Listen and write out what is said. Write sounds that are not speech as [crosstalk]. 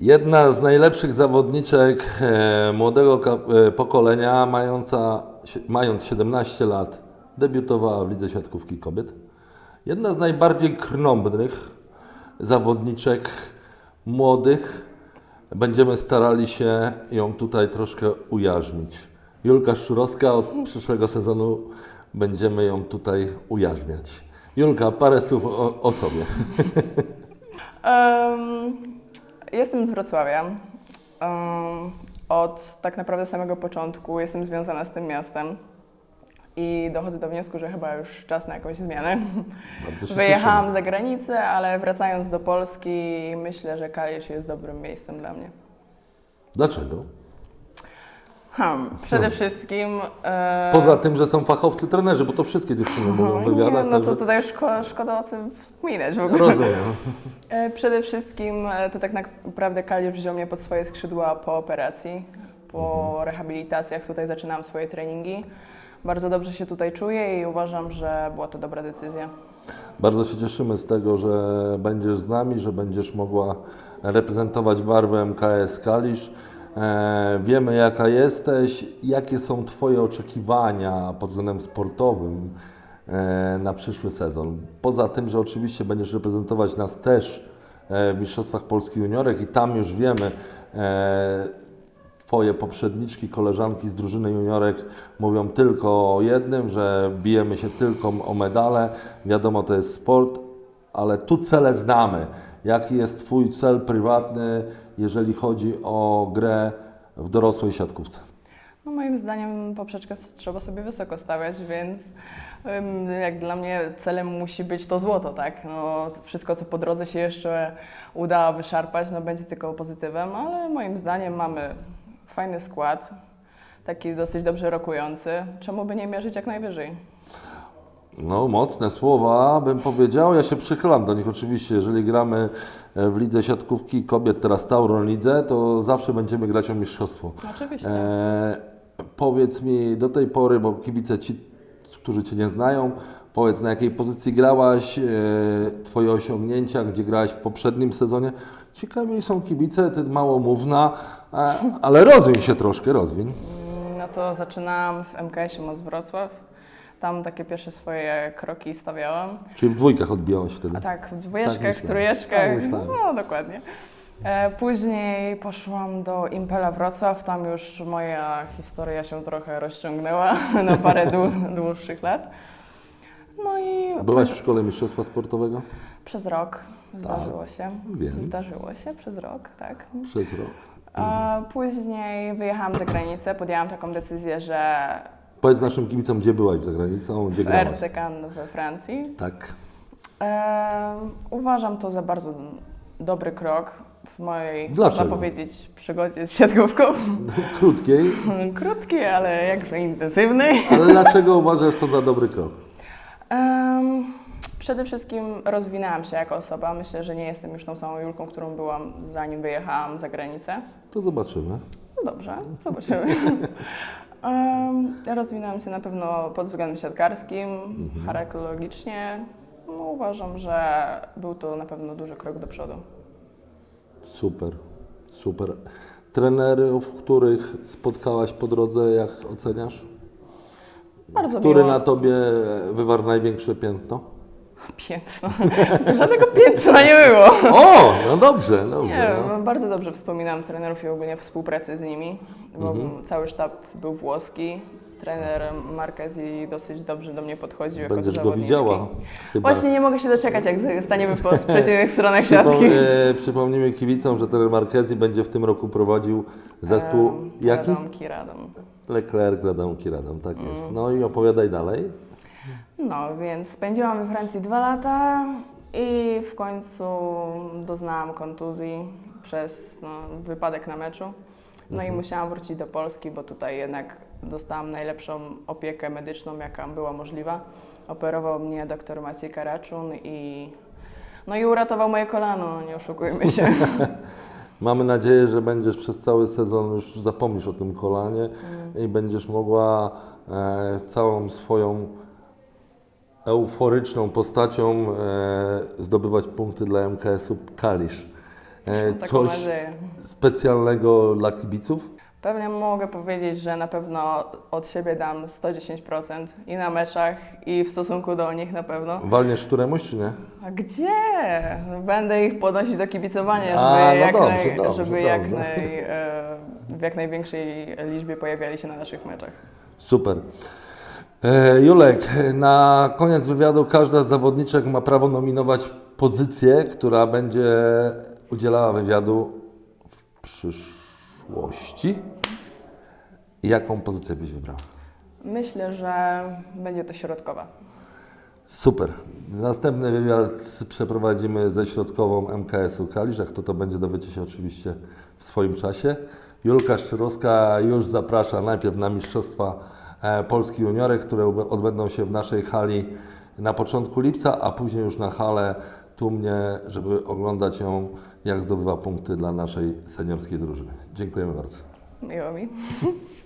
Jedna z najlepszych zawodniczek e, młodego e, pokolenia, mająca, mając 17 lat, debiutowała w Lidze Siatkówki Kobiet. Jedna z najbardziej krnąbnych zawodniczek młodych. Będziemy starali się ją tutaj troszkę ujarzmić. Julka Szczurowska od przyszłego sezonu będziemy ją tutaj ujarzmiać. Julka, parę słów o, o sobie. [laughs] Em, jestem z Wrocławia. Od tak naprawdę samego początku jestem związana z tym miastem i dochodzę do wniosku, że chyba już czas na jakąś zmianę. Wyjechałam cieszymy. za granicę, ale wracając do Polski, myślę, że Kalisz jest dobrym miejscem dla mnie. Dlaczego? Przede wszystkim. e, Poza tym, że są fachowcy trenerzy, bo to wszystkie dziewczyny mówią w wywiadach. Nie, no to także- tutaj szko- szkoda o tym wspominać w ogóle. Rozumiem. E, Przede wszystkim e, to tak naprawdę Kalisz wziął mnie pod swoje skrzydła po operacji, po Mhm. rehabilitacjach. Tutaj zaczynałam swoje treningi. Bardzo dobrze się tutaj czuję i uważam, że była to dobra decyzja. Bardzo się cieszymy z tego, że będziesz z nami, że będziesz mogła reprezentować barwę MKS Kalisz. E, wiemy, jaka jesteś, jakie są Twoje oczekiwania pod względem sportowym e, na przyszły sezon. Poza tym, że oczywiście będziesz reprezentować nas też e, w Mistrzostwach Polski Juniorek i tam już wiemy, Twoje poprzedniczki, koleżanki z drużyny juniorek mówią tylko o jednym, że bijemy się tylko o medale. Wiadomo, to jest sport, ale tu cele znamy. Jaki jest Twój cel prywatny, jeżeli chodzi o grę w dorosłej siatkówce? No moim zdaniem poprzeczkę trzeba sobie wysoko stawiać, więc jak dla mnie celem musi być to złoto, tak? No, wszystko, co po drodze się jeszcze uda wyszarpać, no będzie tylko pozytywem, ale moim zdaniem mamy fajny skład, taki dosyć dobrze rokujący. Czemu by nie mierzyć jak najwyżej? No, mocne słowa, bym powiedział. Ja się przychylam do nich oczywiście. Jeżeli gramy e, w lidze siatkówki kobiet, teraz Tauron Lidze, to zawsze będziemy grać o mistrzostwo. Oczywiście. E, powiedz mi do tej pory, bo kibice ci, którzy Cię nie znają, powiedz na jakiej pozycji grałaś, e, Twoje osiągnięcia, gdzie grałaś w poprzednim sezonie. Ciekawi są kibice, Ty mało mówna, e, ale rozwiń się troszkę, rozwiń. No to zaczynałam w MKS-ie Moc Wrocław. Tam takie pierwsze swoje kroki stawiałam. Czyli w dwójkach odbijałaś wtedy. A tak, w dwójeczkach, Tak trójeczkach, Tak no dokładnie. E, Później poszłam do Impela Wrocław, tam już moja historia się trochę rozciągnęła [laughs] na parę dłu- dłuższych lat. No i Byłaś w szkole mistrzostwa sportowego? przez rok zdarzyło się. wiem. Zdarzyło się przez rok, tak. Przez rok. A później wyjechałam za granicę, podjęłam taką decyzję, że Powiedz naszym kibicom, gdzie byłaś za granicą, gdzie w grałaś. RC Cannes we Francji Tak. E, uważam to za bardzo dobry krok w mojej, Dlaczego? można powiedzieć, przygodzie z siatkówką. [laughs] Krótkiej, [laughs] Krótki, ale jakże intensywny. [laughs] ale dlaczego uważasz to za dobry krok? Em, przede wszystkim rozwinęłam się jako osoba. Myślę, że nie jestem już tą samą Julką, którą byłam zanim wyjechałam za granicę. To zobaczymy. No dobrze, zobaczymy. Em, rozwinęłam się na pewno pod względem siatkarskim, charakterologicznie. No, uważam, że był to na pewno duży krok do przodu. Super, super. Trenerów, których spotkałaś po drodze, jak oceniasz? Bardzo Który miło. na tobie wywarł największe piętno? Piętno. [laughs] Żadnego piętna nie było. O, no dobrze, dobrze. Nie, no. bardzo dobrze wspominam trenerów i ogólnie współpracę z nimi, bo Mhm. cały sztab był włoski. Trener Marquezi dosyć dobrze do mnie podchodził jako Będziesz go widziała. Chyba. Właśnie nie mogę się doczekać, jak staniemy po przeciwnych [laughs] stronach Przypom- siatki. e, przypomnijmy kibicom, że trener Marquezi będzie w tym roku prowadził zespół Em, jaki? Radomki, Radom. Leclerc, Radomki, Radom, tak Mm. jest. No i opowiadaj dalej. No, więc spędziłam we Francji dwa lata i w końcu doznałam kontuzji przez no, wypadek na meczu. No Mhm. i musiałam wrócić do Polski, bo tutaj jednak dostałam najlepszą opiekę medyczną, jaka była możliwa. Operował mnie dr Maciej Karaczun i no i uratował moje kolano, nie oszukujmy się. [laughs] Mamy nadzieję, że będziesz przez cały sezon już zapomnisz o tym kolanie i będziesz mogła e, całą swoją euforyczną postacią e, zdobywać punkty dla MKS-u Kalisz. E, Coś specjalnego dla kibiców? Pewnie mogę powiedzieć, że na pewno od siebie dam 110% i na meczach, i w stosunku do nich na pewno. Walniesz któremuś, czy nie? A gdzie? No, Będę ich podnosić do kibicowania, żeby, A, no jak, dobrze, naj, dobrze, żeby jak dobrze. naj, e, w jak największej liczbie pojawiali się na naszych meczach. Super. E, Julek, na koniec wywiadu każda z zawodniczek ma prawo nominować pozycję, która będzie udzielała wywiadu w przyszłości. Jaką pozycję byś wybrał? Myślę, że będzie to środkowa. Super. Następny wywiad przeprowadzimy ze środkową MKS-u Kalisz. Jak to to będzie, dowiecie się oczywiście w swoim czasie. Julka Szczyrowska już zaprasza najpierw na Mistrzostwa Polski Juniorek, które odbędą się w naszej hali na początku lipca, a później już na tu mnie, żeby oglądać ją, jak zdobywa punkty dla naszej seniorskiej drużyny. Dziękujemy bardzo. Miło mi. [laughs]